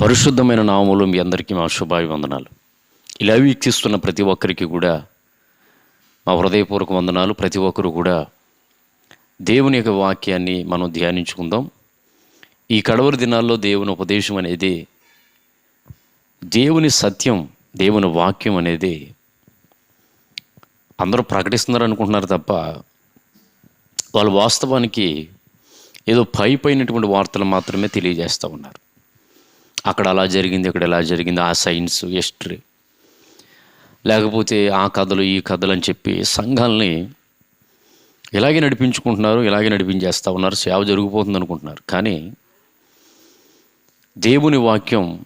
పరిశుద్ధమైన నామములు మీ అందరికీ మా శుభాభివందనాలు. ఇలా వీక్షిస్తున్న ప్రతి ఒక్కరికి కూడా మా హృదయపూర్వక వందనాలు. ప్రతి ఒక్కరు కూడా దేవుని యొక్క వాక్యాన్ని మనం ధ్యానించుకుందాం. ఈ కడవరి దినాల్లో దేవుని ఉపదేశం అనేది దేవుని సత్యం దేవుని వాక్యం అనేది అందరూ ప్రకటిస్తున్నారు అనుకుంటున్నారు తప్ప వాళ్ళు వాస్తవానికి ఏదో పై పైనటువంటి వార్తలు మాత్రమే తెలియజేస్తూ ఉన్నారు. అక్కడ అలా జరిగింది ఇక్కడ ఎలా జరిగింది ఆ సైన్స్ హిస్టరీ. లేకపోతే ఆ కథలు ఈ కథలు అని చెప్పి సంఘాలని ఇలాగే నడిపించుకుంటున్నారు ఇలాగే నడిపించేస్తూ ఉన్నారు సేవ జరిగిపోతుంది అనుకుంటున్నారు. కానీ దేవుని వాక్యం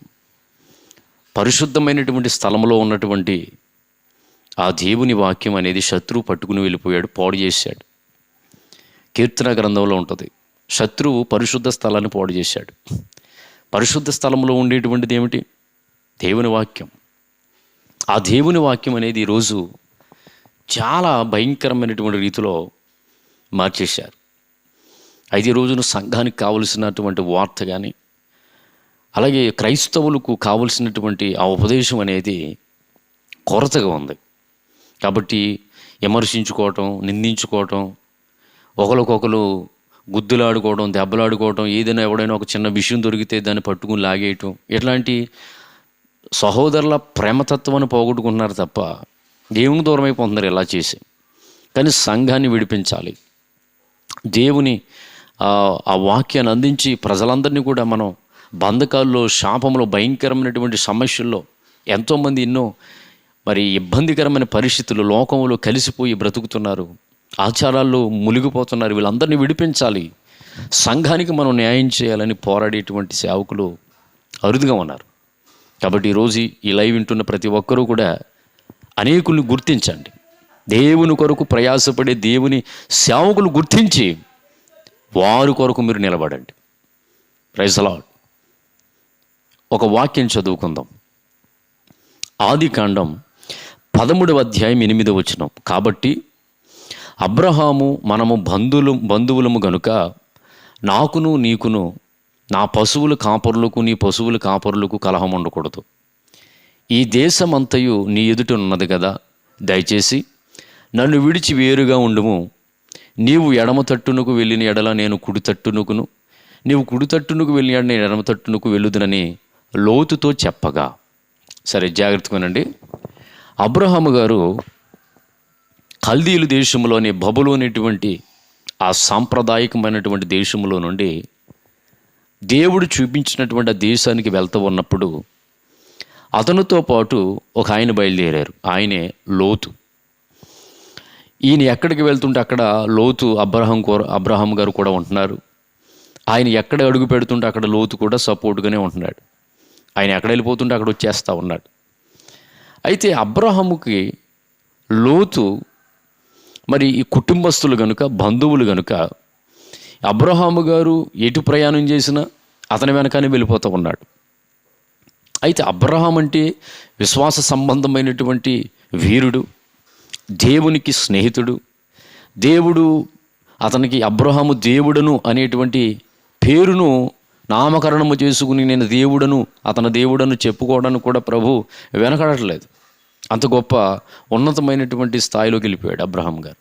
పరిశుద్ధమైనటువంటి స్థలంలో ఉన్నటువంటి ఆ దేవుని వాక్యం అనేది శత్రువు పట్టుకుని వెళ్ళిపోయాడు పాడు చేశాడు. కీర్తన గ్రంథంలో ఉంటుంది శత్రువు పరిశుద్ధ స్థలాన్ని పాడు చేశాడు. పరిశుద్ధ స్థలంలో ఉండేటువంటిది ఏమిటి? దేవుని వాక్యం. ఆ దేవుని వాక్యం అనేది ఈరోజు చాలా భయంకరమైనటువంటి రీతిలో మార్చేశారు. అయితే రోజున సంఘానికి కావలసినటువంటి వార్త కానీ అలాగే క్రైస్తవులకు కావలసినటువంటి ఆ ఉపదేశం అనేది కొరతగా ఉంది. కాబట్టి విమర్శించుకోవటం నిందించుకోవటం ఒకరికొకరు గుద్దులాడుకోవడం దెబ్బలాడుకోవడం ఏదైనా ఎవడైనా ఒక చిన్న విషయం దొరికితే దాన్ని పట్టుకుని లాగేయటం. ఇట్లాంటి సహోదరుల ప్రేమతత్వాన్ని పోగొట్టుకుంటున్నారు తప్ప దేవుని దూరం అయిపోతున్నారు ఇలా చేసి. కానీ సంఘాన్ని విడిపించాలి. దేవుని ఆ ఆ వాక్యాన్ని అందించి ప్రజలందరినీ కూడా మనం బంధకాల్లో శాపంలో భయంకరమైనటువంటి సమస్యల్లో ఎంతోమంది ఎన్నో మరి ఇబ్బందికరమైన పరిస్థితులు లోకంలో కలిసిపోయి బ్రతుకుతున్నారు. ఆచారాల్లో మునిగిపోతున్నారు. వీళ్ళందరినీ విడిపించాలి. సంఘానికి మనం న్యాయం చేయాలని పోరాడేటువంటి సేవకులు అరుదుగా ఉన్నారు. కాబట్టి ఈరోజు ఈ లైవ్ వింటున్న ప్రతి ఒక్కరూ కూడా అనేకుల్ని గుర్తించండి. దేవుని కొరకు ప్రయాసపడే దేవుని సేవకులు గుర్తించి వారి కొరకు మీరు నిలబడండి. ప్రైజలాడ్ ఒక వాక్యం చదువుకుందాం. ఆది కాండం పదమూడవ అధ్యాయం ఎనిమిదవ వచ్చినాం కాబట్టి అబ్రహాము మనము బంధువులు బంధువులము గనుక నాకును నీకును నా పశువుల కాపరులకు నీ పశువుల కాపరులకు కలహం ఉండకూడదు. ఈ దేశమంతయు నీ ఎదుట ఉన్నది కదా? దయచేసి నన్ను విడిచి వేరుగా ఉండుము. నీవు ఎడమ తట్టునకు వెళ్ళిన ఎడల నేను కుడి తట్టునకును. నీవు కుడి తట్టునకు వెళ్ళిన ఎడల నేను ఎడమ తట్టునకు వెళ్ళుదునని లోతుతో చెప్పగా. సరే జాగ్రత్తగానండి అబ్రహాము గారు కల్దీలు దేశంలోని బబులు అనేటువంటి ఆ సాంప్రదాయకమైనటువంటి దేశంలో నుండి దేవుడు చూపించినటువంటి ఆ దేశానికి వెళ్తూ ఉన్నప్పుడు అతనితో పాటు ఒక ఆయన బయలుదేరారు. ఆయనే లోతు. ఈయన ఎక్కడికి వెళ్తుంటే అక్కడ లోతు అబ్రహం కోర అబ్రహం గారు కూడా ఉంటున్నారు. ఆయన ఎక్కడ అడుగు పెడుతుంటే అక్కడ లోతు కూడా సపోర్ట్గానే ఉంటున్నాడు. ఆయన ఎక్కడ వెళ్ళిపోతుంటే అక్కడ వచ్చేస్తూ ఉన్నాడు. అయితే అబ్రహముకి లోతు మరి ఈ కుటుంబస్తులు కనుక బంధువులు కనుక అబ్రహాము గారు ఎటు ప్రయాణం చేసినా అతని వెనకనే వెళ్ళిపోతూ ఉన్నాడు. అయితే అబ్రహాం అంటే విశ్వాస సంబంధమైనటువంటి వీరుడు దేవునికి స్నేహితుడు దేవుడు అతనికి అబ్రహాము దేవుడను అనేటువంటి పేరును నామకరణము చేసుకుని నేను దేవుడను అతని దేవుడను చెప్పుకోవడానికి కూడా ప్రభు వెనకడట్లేదు. అంత గొప్ప ఉన్నతమైనటువంటి స్థాయిలోకి వెళ్ళిపోయాడు అబ్రహాం గారు.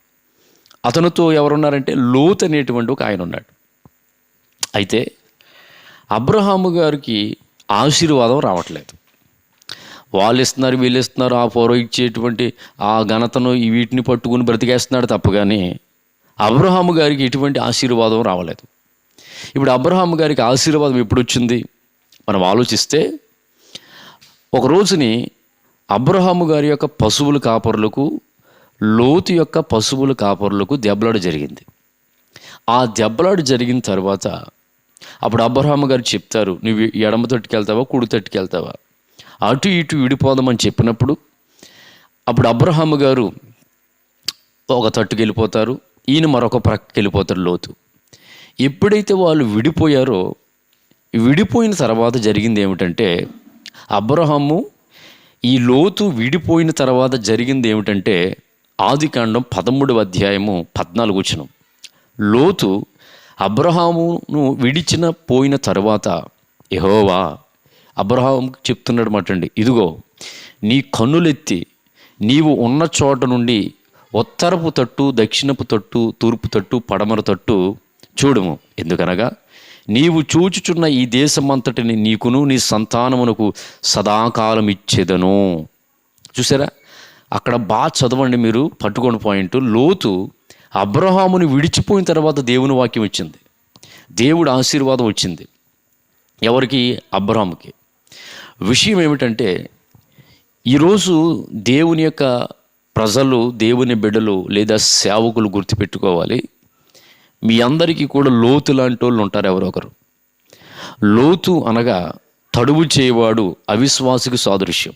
అతనితో ఎవరున్నారంటే లోత్ అనేటువంటి ఒక ఆయన ఉన్నాడు. అయితే అబ్రహాము గారికి ఆశీర్వాదం రావట్లేదు. వాళ్ళు ఇస్తున్నారు వీళ్ళు ఇస్తున్నారు ఆ పూర్వ ఇచ్చేటువంటి ఆ ఘనతను వీటిని పట్టుకుని బ్రతికేస్తున్నాడు తప్ప కానీ అబ్రహాము గారికి ఎటువంటి ఆశీర్వాదం రావలేదు. ఇప్పుడు అబ్రహాము గారికి ఆశీర్వాదం ఎప్పుడు వచ్చింది మనం ఆలోచిస్తే ఒక రోజుని అబ్రహాము గారి యొక్క పశువుల కాపరులకు లోతు యొక్క పశువుల కాపరులకు దెబ్బలాడు జరిగింది. ఆ దెబ్బలాడు జరిగిన తర్వాత అప్పుడు అబ్రహాము గారు చెప్తారు నువ్వు ఎడమ తట్టుకెళ్తావా కుడి తట్టుకెళ్తావా? అటు ఇటు విడిపోదామని చెప్పినప్పుడు అప్పుడు అబ్రహాము గారు ఒక తట్టుకు వెళ్ళిపోతారు ఈయన మరొక ప్రక్కకి వెళ్ళిపోతారు లోతు. ఎప్పుడైతే వాళ్ళు విడిపోయారో విడిపోయిన తర్వాత జరిగింది ఏమిటంటే అబ్రహాము ఈ లోతు విడిపోయిన తర్వాత జరిగింది ఏమిటంటే ఆదికాండం పదమూడవ అధ్యాయము పద్నాలుగు వచ్చిన లోతు అబ్రహామును విడిచిన పోయిన తర్వాత యహోవా అబ్రహాం చెప్తున్నాడు మాటండి ఇదిగో నీ కన్నులెత్తి నీవు ఉన్న చోట నుండి ఉత్తరపు తట్టు దక్షిణపు తట్టు తూర్పు తట్టు పడమర తట్టు చూడము. ఎందుకనగా నీవు చూచుచున్న ఈ దేశమంతటిని నీకును నీ సంతానమునకు సదాకాలం ఇచ్చేదను. చూసారా? అక్కడ బాగా చదవండి మీరు పట్టుకొని పాయింట్. లోతు అబ్రహాముని విడిచిపోయిన తర్వాత దేవుని వాక్యం వచ్చింది. దేవుడు ఆశీర్వాదం వచ్చింది. ఎవరికి? అబ్రహాముకి. విషయం ఏమిటంటే ఈరోజు దేవుని యొక్క ప్రజలు దేవుని బిడ్డలు లేదా సేవకులు గుర్తుపెట్టుకోవాలి. మీ అందరికీ కూడా లోతు లాంటి వాళ్ళు ఉంటారు ఎవరో ఒకరు. లోతు అనగా తడువు చేయవాడు అవిశ్వాసికి సాదృశ్యం.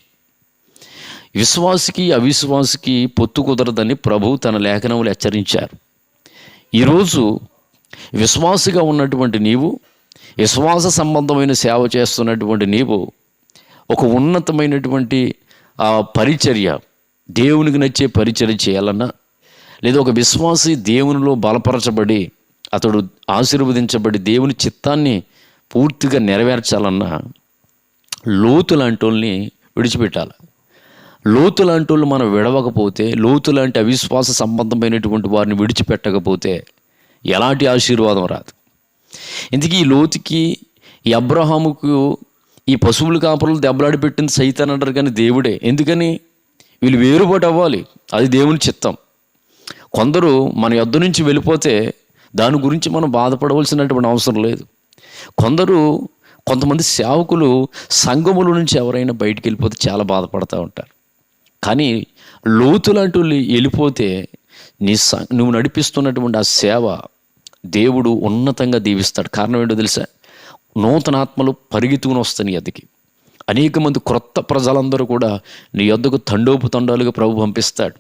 విశ్వాసికి అవిశ్వాసికి పొత్తు కుదరదని ప్రభు తన లేఖనములు హెచ్చరించారు. ఈరోజు విశ్వాసిగా ఉన్నటువంటి నీవు విశ్వాస సంబంధమైన సేవ చేస్తున్నటువంటి నీవు ఒక ఉన్నతమైనటువంటి ఆ పరిచర్య దేవునికి నచ్చే పరిచర్య చేయాలన్నా లేదా ఒక విశ్వాసి దేవునిలో బలపరచబడి అతడు ఆశీర్వదించబడి దేవుని చిత్తాన్ని పూర్తిగా నెరవేర్చాలన్నా లోతు లాంటి వాళ్ళని విడిచిపెట్టాలి. లోతు లాంటి వాళ్ళు మనం విడవకపోతే లోతు లాంటి అవిశ్వాస సంబంధమైనటువంటి వారిని విడిచిపెట్టకపోతే ఎలాంటి ఆశీర్వాదం రాదు. ఇందుకే ఈ లోతుకి ఈ అబ్రహాముకు ఈ పశువుల కాపురలు దెబ్బలాడి పెట్టింది సైతాన్ అంటారు కానీ దేవుడే. ఎందుకని? వీళ్ళు వేరుబాటు అవ్వాలి. అది దేవుని చిత్తం. కొందరు మన యొద్ద నుంచి వెళ్ళిపోతే దాని గురించి మనం బాధపడవలసినటువంటి అవసరం లేదు. కొందరు కొంతమంది సేవకులు సంఘముల నుంచి ఎవరైనా బయటికి వెళ్ళిపోతే చాలా బాధపడుతూ ఉంటారు. కానీ లోతులాంటి వెళ్ళిపోతే నీ స నువ్వు నడిపిస్తున్నటువంటి ఆ సేవ దేవుడు ఉన్నతంగా దీవిస్తాడు. కారణం ఏంటో తెలుసా? నూతన ఆత్మలు పరిగెత్తుకుని వస్తాయి నీ అదికి అనేక మంది క్రొత్త ప్రజలందరూ కూడా నీ యొద్దకు తండోపు తండాలుగా ప్రభు పంపిస్తాడు.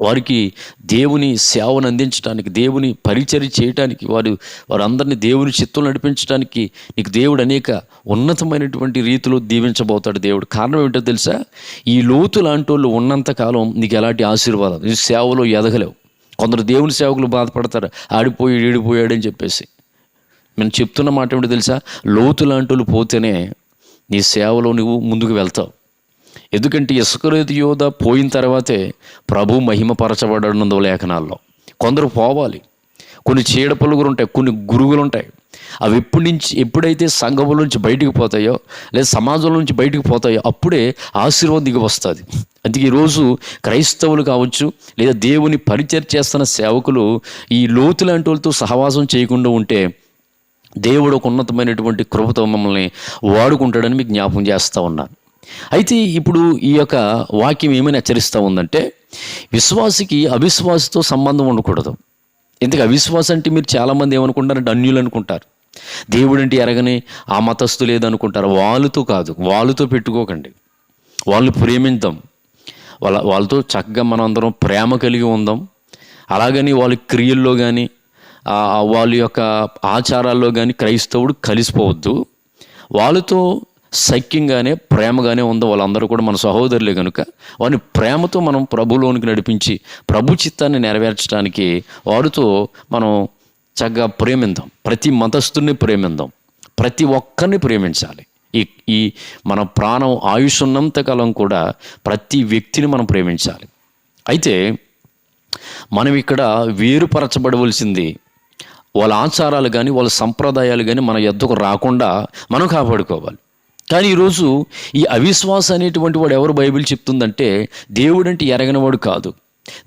వారికి దేవుని సేవను అందించడానికి దేవుని పరిచర్య చేయటానికి వారు వారందరినీ దేవుని చిత్తం నడిపించడానికి నీకు దేవుడు అనేక ఉన్నతమైనటువంటి రీతిలో దీవించబోతాడు దేవుడు. కారణం ఏంటో తెలుసా? ఈ లోతు లాంటి వాళ్ళు ఉన్నంతకాలం నీకు ఎలాంటి ఆశీర్వాదం? నీ సేవలో ఎదగలేవు. కొందరు దేవుని సేవకులు బాధపడతారు. ఆడిపోయి ఈడిపోయాడని చెప్పేసి. నేను చెప్తున్న మాట ఏమిటో తెలుసా? లోతు లాంటి వాళ్ళు పోతేనే నీ సేవలో నువ్వు ముందుకు వెళ్తావు. ఎందుకంటే ఇసుకరేతి యోధ పోయిన తర్వాతే ప్రభు మహిమపరచబడనుందో లేఖనాల్లో. కొందరు పోవాలి. కొన్ని చీడ పులుగులు ఉంటాయి కొన్ని గురుగులు ఉంటాయి. అవి ఎప్పటి నుంచి ఎప్పుడైతే సంఘముల నుంచి బయటికి పోతాయో లేదా సమాజంలో నుంచి బయటికి పోతాయో అప్పుడే ఆశీర్వాదం దిగి వస్తుంది. అందుకే ఈరోజు క్రైస్తవులు కావచ్చు లేదా దేవుని పరిచయం చేస్తున్న సేవకులు ఈ లోతు లాంటి వాళ్ళతో సహవాసం చేయకుండా ఉంటే దేవుడు ఒక ఉన్నతమైనటువంటి కృపతో మమ్మల్ని వాడుకుంటాడని మీకు జ్ఞాపకం చేస్తూ ఉన్నాను. అయితే ఇప్పుడు ఈ యొక్క వాక్యం ఏమని హెచ్చరిస్తూ ఉందంటే విశ్వాసికి అవిశ్వాసతో సంబంధం ఉండకూడదు. ఎందుకు? అవిశ్వాసం అంటే మీరు చాలామంది ఏమనుకుంటారంటే అన్యులు అనుకుంటారు. దేవుడు అంటే ఎరగని ఆ మతస్థు లేదనుకుంటారు వాళ్ళతో కాదు వాళ్ళతో పెట్టుకోకండి. వాళ్ళు ప్రేమిద్దాం వాళ్ళ వాళ్ళతో చక్కగా మనం అందరం ప్రేమ కలిగి ఉందాం. అలాగని వాళ్ళ క్రియల్లో కానీ వాళ్ళ యొక్క ఆచారాల్లో కానీ క్రైస్తవుడు కలిసిపోవద్దు. వాళ్ళతో సఖ్యంగానే ప్రేమగానే ఉందో వాళ్ళందరూ కూడా మన సహోదరులే కనుక వారిని ప్రేమతో మనం ప్రభులోనికి నడిపించి ప్రభు చిత్తాన్ని నెరవేర్చడానికి వారితో మనం చక్కగా ప్రేమిందాం. ప్రతి మతస్థుని ప్రేమిందాం. ప్రతి ఒక్కరిని ప్రేమించాలి. ఈ ఈ మన ప్రాణం ఆయుష్ ఉన్నంత కాలం కూడా ప్రతి వ్యక్తిని మనం ప్రేమించాలి. అయితే మనం ఇక్కడ వేరుపరచబడవలసింది వాళ్ళ ఆచారాలు కానీ వాళ్ళ సంప్రదాయాలు కానీ మన ఎద్దకు రాకుండా మనం కాపాడుకోవాలి. కానీ ఈరోజు ఈ అవిశ్వాస అనేటువంటి వాడు ఎవరు బైబిల్ చెప్తుందంటే దేవుడంటే ఎరగనవాడు కాదు.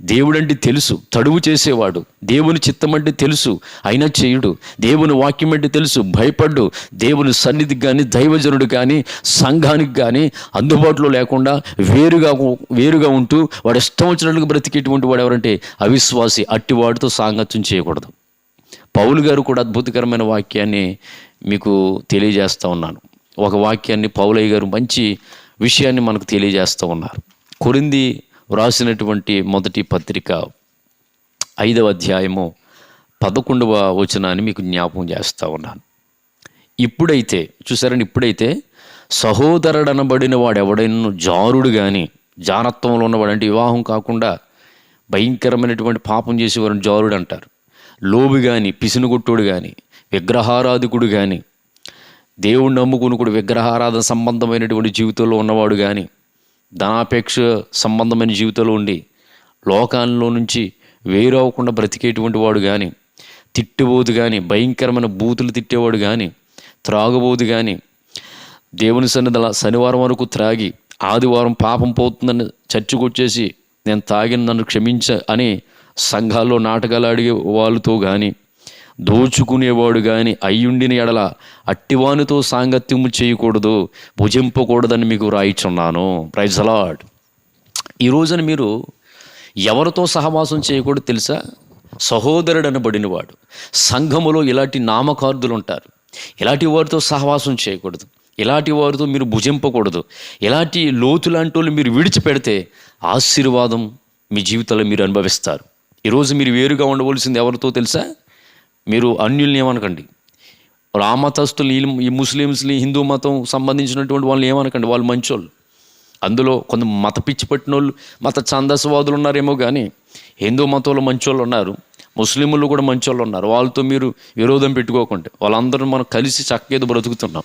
దేవుడంటే తెలుసు తడువు చేసేవాడు. దేవుని చిత్తం అంటే తెలుసు అయినా చేయుడు. దేవుని వాక్యం అంటే తెలుసు భయపడ్డు. దేవుని సన్నిధికి కానీ దైవజనుడు కానీ సంఘానికి కానీ అందుబాటులో లేకుండా వేరుగా వేరుగా ఉంటూ వాడు ఇష్టం వచ్చినట్లుగా బ్రతికేటువంటి వాడు ఎవరంటే అవిశ్వాసి అట్టివాడితో సాంగత్యం చేయకూడదు. పౌలు గారు కూడా అద్భుతకరమైన వాక్యాన్ని మీకు తెలియజేస్తూ ఉన్నాను. ఒక వాక్యాన్ని పౌలయ్య గారు మంచి విషయాన్ని మనకు తెలియజేస్తూ ఉన్నారు. కొరింది వ్రాసినటువంటి మొదటి పత్రిక ఐదవ అధ్యాయము పదకొండవ వచనాన్ని మీకు జ్ఞాపకం చేస్తూ ఉన్నాను. ఇప్పుడైతే చూసారని ఇప్పుడైతే సహోదరుడనబడిన వాడు ఎవడైనా జారుడు కానీ జానత్వంలో ఉన్నవాడు అంటే వివాహం కాకుండా భయంకరమైనటువంటి పాపం చేసేవారిని జారుడు అంటారు. లోబు కానీ పిసినుగొట్టుడు కానీ విగ్రహారాధికుడు కానీ దేవుణ్ణి నమ్ముకుని కూడా విగ్రహారాధన సంబంధమైనటువంటి జీవితంలో ఉన్నవాడు కానీ ధనాపేక్ష సంబంధమైన జీవితంలో ఉండి లోకాల్లో నుంచి వేరవకుండా బ్రతికేటువంటి వాడు కానీ తిట్టుబోదు కానీ భయంకరమైన బూతులు తిట్టేవాడు కానీ త్రాగబోదు కానీ దేవుని సన్నిధిలో శనివారం వరకు త్రాగి ఆదివారం పాపం పోతుందని చర్చకొచ్చేసి నేను తాగిన నన్ను క్షమించ అని సంఘాల్లో నాటకాలు అడిగే వాళ్ళతో కానీ దోచుకునేవాడు కానీ అయ్యుండిన ఎడల అట్టివానితో సాంగత్యము చేయకూడదు భుజింపకూడదని మీకు రాయిచున్నాను. ప్రైజ్ అలాడ్ ఈ రోజున మీరు ఎవరితో సహవాసం చేయకూడదు తెలుసా? సహోదరుడు అనబడినవాడు సంఘములో ఇలాంటి నామకార్థులు ఉంటారు ఇలాంటి వారితో సహవాసం చేయకూడదు. ఇలాంటి వారితో మీరు భుజింపకూడదు. ఇలాంటి లోతు లాంటి వాళ్ళు మీరు విడిచిపెడితే ఆశీర్వాదం మీ జీవితంలో మీరు అనుభవిస్తారు. ఈరోజు మీరు వేరుగా ఉండవలసింది ఎవరితో తెలుసా? మీరు అన్యుల్ని ఏమనకండి. వాళ్ళు ఆ ఈ ముస్లిమ్స్ని హిందూ మతం సంబంధించినటువంటి వాళ్ళు ఏమనకండి. వాళ్ళు మంచోళ్ళు. అందులో కొంత మత పిచ్చి పట్టిన వాళ్ళు మత ఛందస్వాదులు ఉన్నారేమో కానీ హిందూ మతంలో మంచోళ్ళు ఉన్నారు. ముస్లింలు కూడా మంచోళ్ళు ఉన్నారు. వాళ్ళతో మీరు విరోధం పెట్టుకోకుండా. వాళ్ళందరూ మనం కలిసి చక్కేది బ్రతుకుతున్నాం.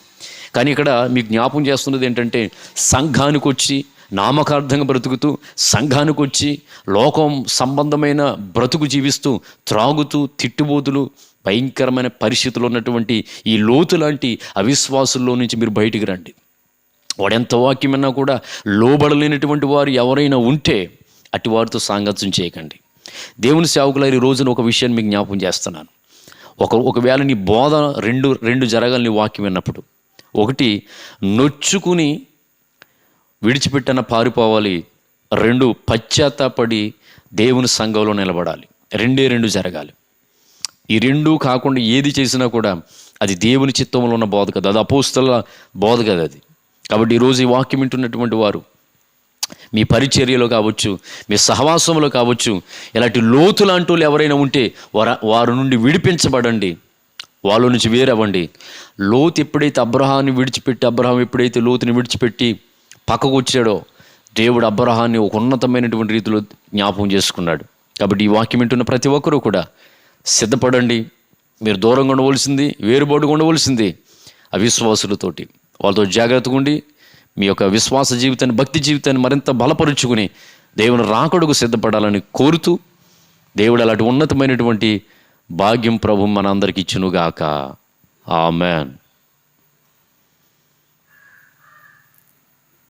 కానీ ఇక్కడ మీకు జ్ఞాపం చేస్తున్నది ఏంటంటే సంఘానికి వచ్చి నామకార్థంగా బ్రతుకుతూ సంఘానికి వచ్చి లోకం సంబంధమైన బ్రతుకు జీవిస్తూ త్రాగుతూ తిట్టుబోతులు భయంకరమైన పరిస్థితులు ఉన్నటువంటి ఈ లోతు లాంటి అవిశ్వాసుల్లో నుంచి మీరు బయటికి రండి. వాడెంత వాక్యమన్నా కూడా లోబడలేనటువంటి వారు ఎవరైనా ఉంటే అటు వారితో సాంగత్యం చేయకండి. దేవుని సేవకుల ఈ రోజున ఒక విషయాన్ని మీకు జ్ఞాపం చేస్తున్నాను. ఒక ఒకవేళ నీ బోధ రెండు రెండు జరగాలని వాక్యం విన్నప్పుడు ఒకటి నొచ్చుకుని విడిచిపెట్టన పారిపోవాలి రెండు పశ్చాత్తాపడి దేవుని సంఘంలో నిలబడాలి రెండే రెండు జరగాలి. ఈ రెండూ కాకుండా ఏది చేసినా కూడా అది దేవుని చిత్తంలో ఉన్న బోధ కదా. అది అపోస్తల బోధ కదా అది. కాబట్టి ఈరోజు ఈ వాక్యం వింటున్నటువంటి వారు మీ పరిచర్యలో కావచ్చు మీ సహవాసంలో కావచ్చు ఇలాంటి లోతు లాంటి ఎవరైనా ఉంటే వార వారి నుండి విడిపించబడండి. వాళ్ళ నుంచి వేరవ్వండి. లోతు ఎప్పుడైతే అబ్రహాన్ని విడిచిపెట్టి అబ్రహాం ఎప్పుడైతే లోతుని విడిచిపెట్టి పక్కకు వచ్చాడో దేవుడు అబ్రహాన్ని ఒక ఉన్నతమైనటువంటి రీతిలో జ్ఞాపకం చేసుకున్నాడు. కాబట్టి ఈ వాక్యం వింటున్న ప్రతి ఒక్కరూ కూడా సిద్ధపడండి. మీరు దూరంగా ఉండవలసింది వేరుబాటుగా ఉండవలసింది అవిశ్వాసులతోటి. వాళ్ళతో జాగ్రత్తగా ఉండి మీ యొక్క విశ్వాస జీవితాన్ని భక్తి జీవితాన్ని మరింత బలపరుచుకుని దేవుని రాకడుకు సిద్ధపడాలని కోరుతూ దేవుడు అలాంటి ఉన్నతమైనటువంటి భాగ్యం ప్రభు మనందరికి ఇచ్చునుగాక. ఆమెన్.